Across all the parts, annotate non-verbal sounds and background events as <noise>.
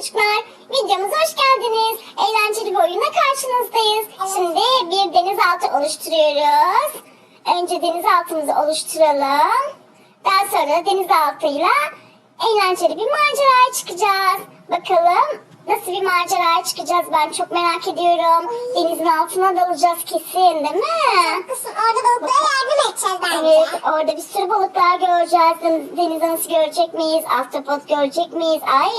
çocuklar. Videomuza hoş geldiniz. Eğlenceli bir oyunla karşınızdayız. Şimdi bir denizaltı oluşturuyoruz. Önce denizaltımızı oluşturalım. Daha sonra denizaltıyla eğlenceli bir maceraya çıkacağız. Bakalım nasıl bir maceraya çıkacağız ben çok merak ediyorum. Denizin altına dalacağız kesin değil mi? Haklısın. Orada balıklara yardım edeceğiz bence. Evet, orada bir sürü balıklar göreceğiz. Deniz, deniz anası görecek miyiz? Ahtapot görecek miyiz? Ay!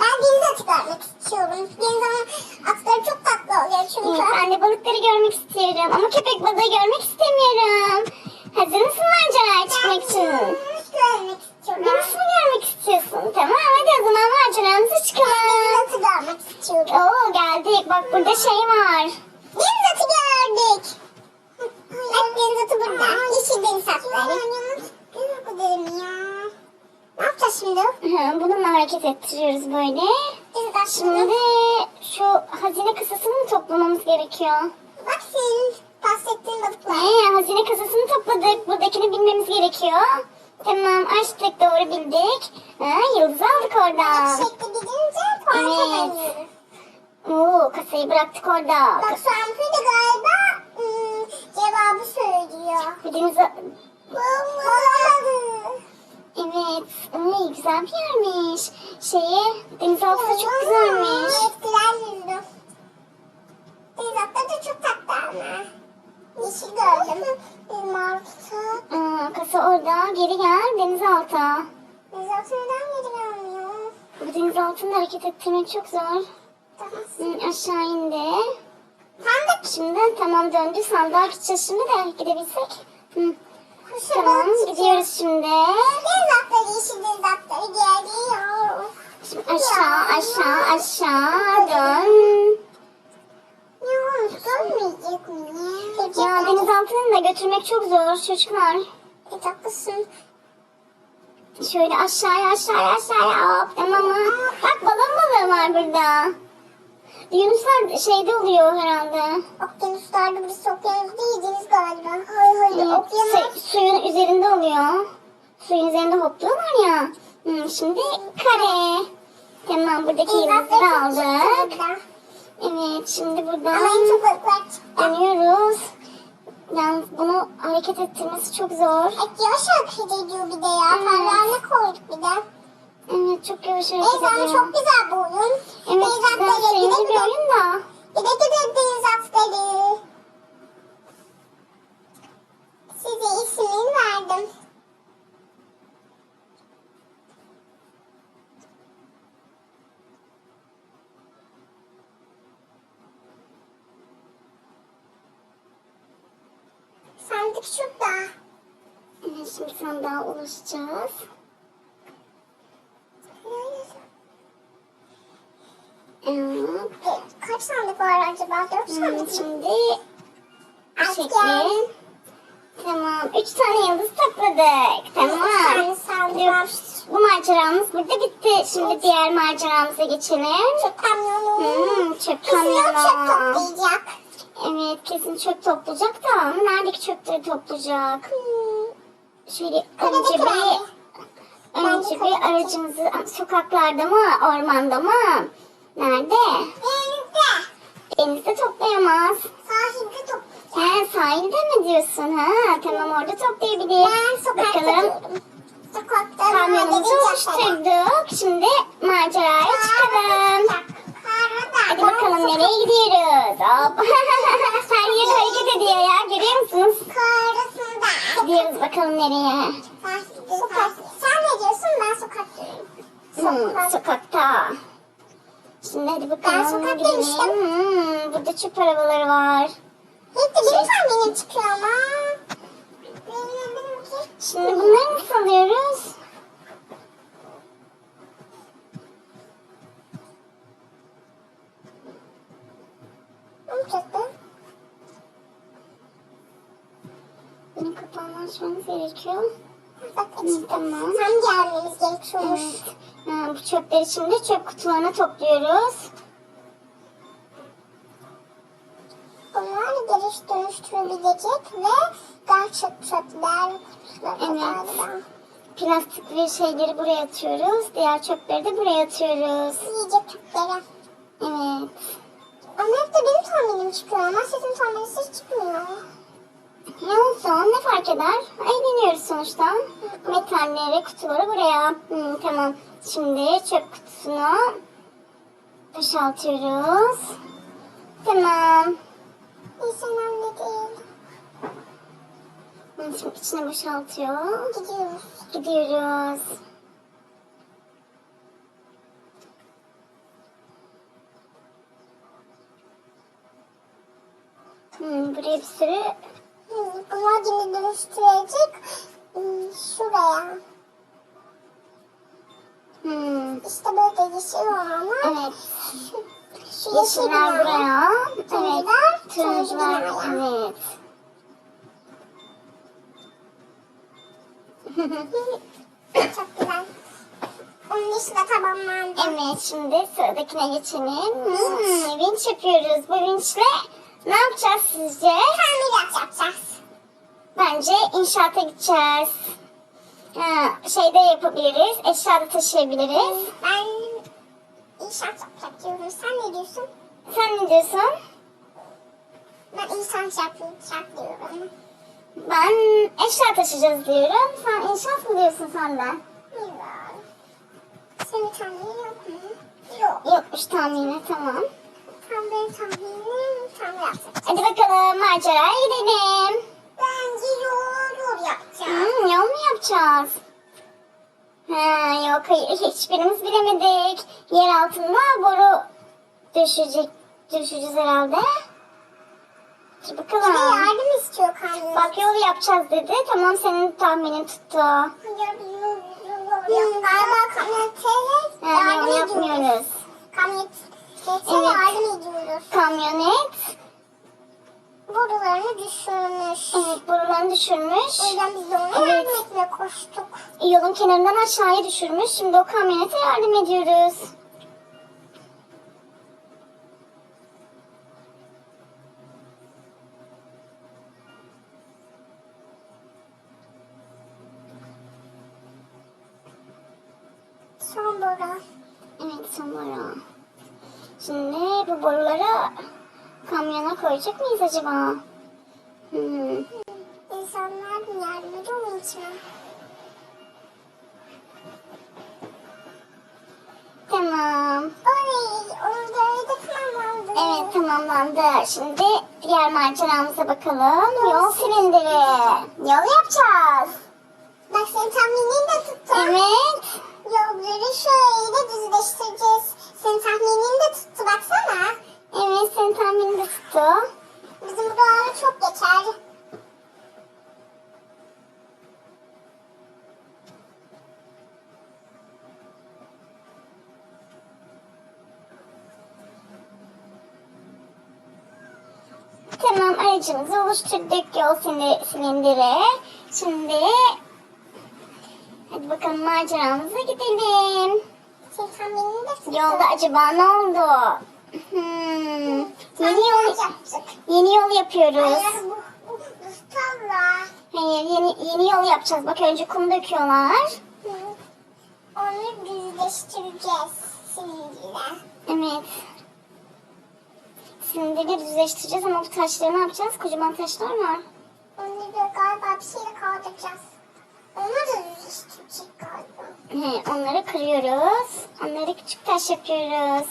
Ben deniz atı görmek istiyorum. Deniz atları çok tatlı oluyor çünkü. Evet, ben de balıkları görmek istiyorum. Ama köpek balığı görmek istemiyorum. Hazır mısın maceraya çıkmak için? Deniz görmek istiyorum. Deniz mi görmek istiyorsun? Tamam, hadi o zaman maceramıza çıkalım. Deniz atı istiyorum. Oo, geldik. Bak burada şey var. Deniz atı gördük. Bak deniz atı burada. Yeşil deniz atları. Atı dedim ya. Ne yapacağız şimdi? Hı, Bununla hareket ettiriyoruz böyle. Deniz. Şimdi şu hazine kasasını mı toplamamız gerekiyor? Bak senin bahsettiğin balıklar. Ee, hazine kasasını topladık. Buradakini bilmemiz gerekiyor. Tamam açtık doğru bildik. Ha, yıldız aldık oradan. Şekli gidince puan Evet. kazanıyoruz. Oo, kasayı bıraktık orada. Bak Sampi de galiba ım, cevabı söylüyor. Denize... Bulamadı. Evet. Ay, güzel bir yermiş. Şeyi denizaltı da çok güzelmiş. Evet güzel yüzdüm. Deniz atları da çok tatlı ama. Yeşil gördüm. Bir tutak. Aa, kasa orada. Geri gel denizaltı. Deniz atı neden geri gelmiyor? Bu denizaltını hareket ettirmek çok zor. Aşağı indi. Sandık. Şimdi tamam döndü. Sandığa gideceğiz şimdi de gidebilsek. Hı. Tamam gidiyoruz şimdi. Deniz atları yeşil deniz atları geliyor. Şimdi aşağı aşağı aşağı dön. Ne olmuş dönmeyecek mi? Ya denizaltını da götürmek çok zor çocuklar. Evet haklısın. Şöyle aşağıya aşağıya aşağıya hop tamam mı? Bak balon balığı var burada. Yunuslar şeyde oluyor herhalde. Okyanuslarda burası okyanus değil deniz galiba. Hayır hayır Hı, okyanus. şey, suyun üzerinde oluyor. Suyun üzerinde hopluyorlar ya. Hı, şimdi kare. Tamam buradaki yıldızları aldık. Evet şimdi buradan dönüyoruz. Yalnız bunu hareket ettirmesi çok zor. Evet yavaş hareket ediyor bir de ya. Evet. Parlarını koyduk bir de. Evet çok yavaş hareket ediyor. çok güzel bu oyun. Evet Deniz güzel güle bir oyun da. Güle güle deniz atları. Size ismini verdim. Sandık şurada. Evet şimdi sandığa ulaşacağız. Evet. Kaç sandık var acaba? Dört Hmm, sandık mı? Şimdi şekli. Tamam. Üç tane yıldız topladık. Üç tane Tamam. sandık var. Bu maceramız burada bitti. Şimdi diğer maceramıza geçelim. Çöp kamyonu. Hmm, çöp Kesin o çöp kamyonu. toplayacak. Evet kesin çöp toplayacak da ama neredeki çöpleri toplayacak? Hmm. Şöyle önce bir önce bir aracımızı sokaklarda mı ormanda mı? Nerede? Denizde. Denizde toplayamaz. Sahilde toplayacak. He sahilde mi diyorsun? Ha tamam orada toplayabilir. Ben sokakta Bakalım diyorum. Sokakta kamyonumuzu oluşturduk. Şimdi maceraya çıkalım. Hadi bakalım nereye gidiyoruz? Hop. <laughs> Her yer hareket ediyor ya görüyor musunuz? Karasında. Gidiyoruz bakalım nereye? Sokak. Sen ne diyorsun? Ben sokak diyorum. Hmm, Sokak. sokakta. Şimdi hadi bakalım. Ben sokak gidelim. demiştim. Hmm, burada çöp arabaları var. Hep de benim tahminim çıkıyor ama. Şimdi bunları nasıl alıyoruz? Ne yapacaktı? Bunun kapağını açmamız gerekiyor. Tamam. Tam gelmemiz gerekiyormuş. Evet. Bu çöpleri şimdi çöp kutularına topluyoruz. Bunlar giriş dönüştürülecek ve gerçek çöpler. Evet. plastik bir şeyleri buraya atıyoruz. Diğer çöpleri de buraya atıyoruz. Yiyecek çöpleri. Evet. Ama hep de benim tahminim çıkıyor ama sizin tahmininiz hiç çıkmıyor. Olsun ne fark eder? Eğleniyoruz sonuçta. Metalleri, kutuları buraya. Hmm, tamam. Şimdi çöp kutusunu boşaltıyoruz. Tamam. Hiç önemli değil. Şimdi içine boşaltıyor. Gidiyoruz. Gidiyoruz. Hmm, buraya bir sürü Hmm, Bunlar yine dönüştürecek. Hmm, Şuraya. hmm, İşte böyle yeşil olanlar. evet. Şu Yeşiller buraya. Evet. Turuncular. Evet. Çok güzel. Onun işi de tamamlandı. Evet şimdi sıradakine geçelim. Hmm, vinç yapıyoruz. Bu vinçle ne yapacağız sizce? Tamirat yapacağız. Bence inşaata gideceğiz. Ha, şey de yapabiliriz. Eşya da taşıyabiliriz. Ben inşaat yapacak diyorum. Sen ne diyorsun? Sen ne diyorsun? Ben inşaat yapacak diyorum. Ben eşya taşıyacağız diyorum. Sen inşaat mı diyorsun sen de? Bilmiyorum. Senin tahminin yok mu? Yok. Yokmuş tahmini tamam. Tam benim tahminim tamir yapacak. Hadi bakalım maceraya gidelim. Bence yol yol yapacağım. Hmm, yol mu yapacağız? Ha, yok hayır hiçbirimiz bilemedik. Yer altında boru düşecek, düşeceğiz herhalde. Dur Bir bakalım. yardım istiyor kamyon. Bak yol yapacağız dedi. Tamam senin tahminin tuttu. Hayır, yol, yol, yol, yol. Galiba kamyonete yardım ediyoruz. yapmıyoruz. Kamyonete Evet. yardım ediyoruz. Kamyonet Borularını düşürmüş. evet, borularını düşürmüş. O yüzden biz de ona Evet. yardım etmeye koştuk. Yolun kenarından aşağıya düşürmüş. Şimdi o kamyonete yardım ediyoruz. Son boru. Evet sonra. Şimdi bu boruları kamyona koyacak mıyız acaba? Hmm. İnsanlar yardımcı onun için. mi? Tamam. Oley, görevi de tamamlandı. Evet tamamlandı. Şimdi diğer maceramıza bakalım. Yol silindiri. Yol yapacağız. Bak senin tahminin de tuttu. Evet. Yolları şöyle düzleştireceğiz. Senin tahminin de tuttu baksana. Evet senin tahminin de tuttu. Bizim buraları çok geçer. Tamam aracımızı oluşturduk yol sili- silindiri. Şimdi hadi bakalım maceramıza gidelim. Tuttu. Yolda acaba ne oldu? Yeni yol, yapacak. yeni yol yapıyoruz. Hayır bu, bu. Hayır yeni, yeni yol yapacağız. Bak önce kum döküyorlar. Hı. Onu düzleştireceğiz silindiyle. Evet. Sindiri düzleştireceğiz ama bu taşları ne yapacağız? Kocaman taşlar var. Onu da galiba bir şeyle kaldıracağız. Onu da düzleştirecek galiba. He, onları kırıyoruz. Onları küçük taş yapıyoruz.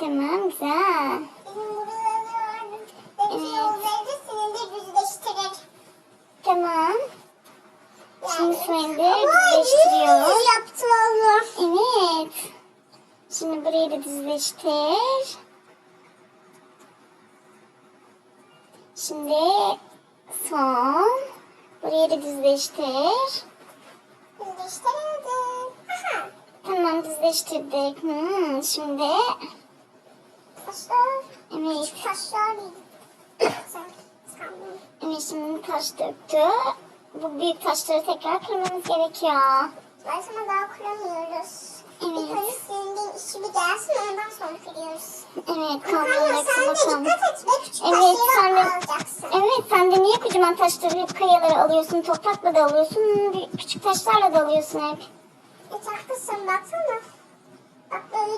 Tamam güzel. Evet. yolları düzleştirir. Tamam. Şimdi silindir Ama düzleştiriyoruz. düz yaptı valla. Evet. Şimdi burayı da düzleştir. Şimdi son. Burayı da düzleştir. Düzleştirildi. Aha. Tamam düzleştirdik. Hmm, şimdi Taşlar. evet, Taşlar değil. Evet şimdi taş döktü. Bu büyük taşları tekrar kırmamız gerekiyor. Ben sana daha kuramıyoruz. Evet. İlk önce silindiğin işi bir gelsin. ondan sonra kırıyoruz. Evet ve küçük Evet sen de. Evet sen de niye kocaman taşları hep kayaları alıyorsun, toprakla da alıyorsun, küçük taşlarla da alıyorsun hep. Evet haklısın baksana. Bak böyle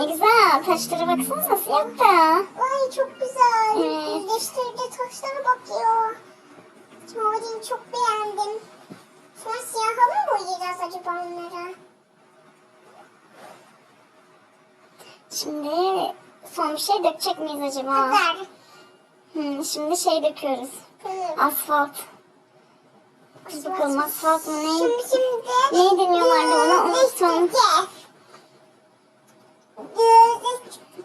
ne güzel taşlara baksana nasıl yaptı. Ay çok güzel. Evet. Birleştirdi taşlara bakıyor. Maviliğini çok beğendim. Sonra siyaha mı boyayacağız acaba onları? Şimdi son bir şey dökecek miyiz acaba? Ver. Hmm, şimdi şey döküyoruz. Kızım. Asfalt. Kız bakalım asfalt mı ne? Şimdi şimdi. Ne deniyorlardı ona unuttum.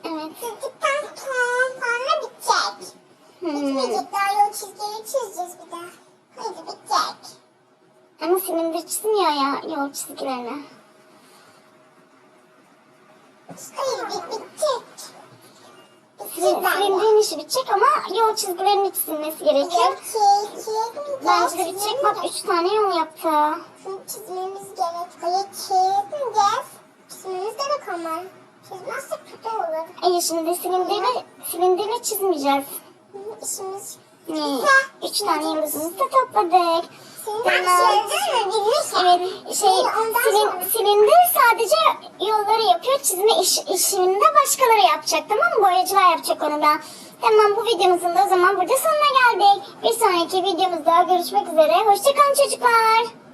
Evet. Düzdükten sonra bitecek. Hmm. Bitmeyecek daha yol çizgileri çizeceğiz bir daha. Hadi bitecek. Ama silindir çizmiyor ya yol çizgilerini. Hayır bit bitecek. Sil- Silindirin işi bitecek ama yol çizgilerinin çizilmesi gerekiyor. Bence de bitecek. Bak üç tane yol yaptı. Şunu çizmemiz gerek. Hayır çizmeyeceğiz. Çizmemiz gerek ama. Çizmezsek kötü olur. Hayır şimdi silindirle, silindirle çizmeyeceğiz. İşimiz Ne? Üç tane yıldızımızı da topladık. Tamam. Evet, şey, silin, silindir sadece yolları yapıyor. Çizme iş, işini de başkaları yapacak tamam mı? Boyacılar yapacak onu da. Tamam bu videomuzun da o zaman burada sonuna geldik. Bir sonraki videomuzda görüşmek üzere. Hoşçakalın çocuklar.